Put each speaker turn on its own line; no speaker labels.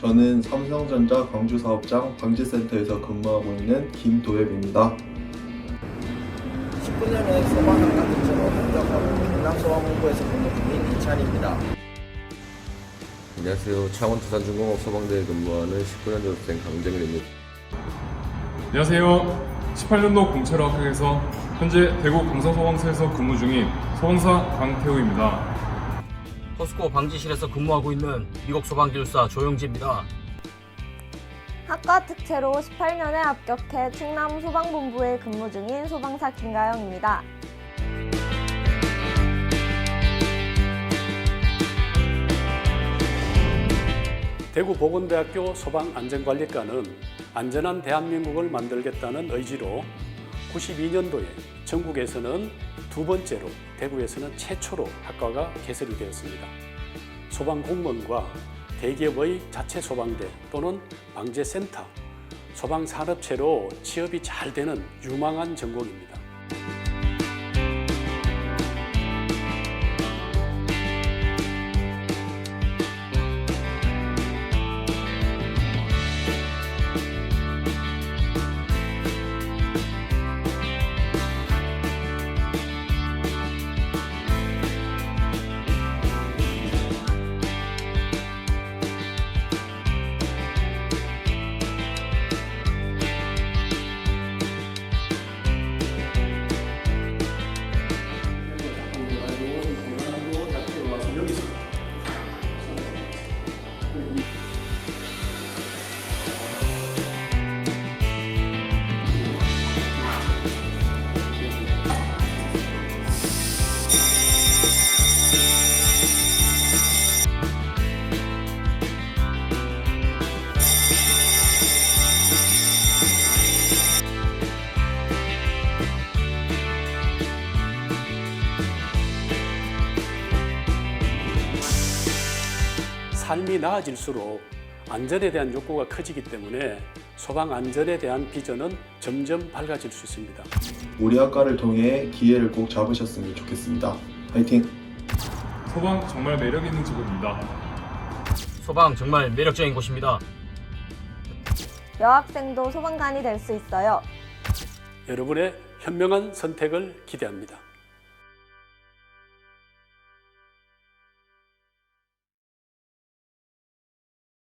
저는 삼성전자 광주사업장 방지센터에서 근무하고 있는 김도엽입니다.
19년에 소방학과 특채로 합격하고 경남소방본부에서 근무 중인 이찬입니다.
안녕하세요. 창원두산중공업 소방대에 근무하는 19년 졸업생 강정일입니다.
안녕하세요. 18년도 공채로 합격해서 현재 대구 강서소방서에서 근무 중인 소방사 강태우입니다.
포스코 방지실에서 근무하고 있는 미국 소방기술사 조영지입니다.
학과 특채로 18년에 합격해 충남 소방본부에 근무 중인 소방사 김가영입니다.
대구 보건대학교 소방안전관리과는 안전한 대한민국을 만들겠다는 의지로 92년도에 전국에서는 두 번째로 대구에서는 최초로 학과가 개설이 되었습니다. 소방 공무원과 대기업의 자체 소방대 또는 방재센터, 소방산업체로 취업이 잘 되는 유망한 전공입니다. 삶이 나아질수록 안전에 대한 욕구가 커지기 때문에 소방 안전에 대한 비전은 점점 밝아질 수 있습니다.
우리 학과를 통해 기회를 꼭 잡으셨으면 좋겠습니다. 화이팅!
소방 정말 매력 있는 직업입니다.
소방 정말 매력적인 곳입니다.
여학생도 소방관이 될 수 있어요.
여러분의 현명한 선택을 기대합니다.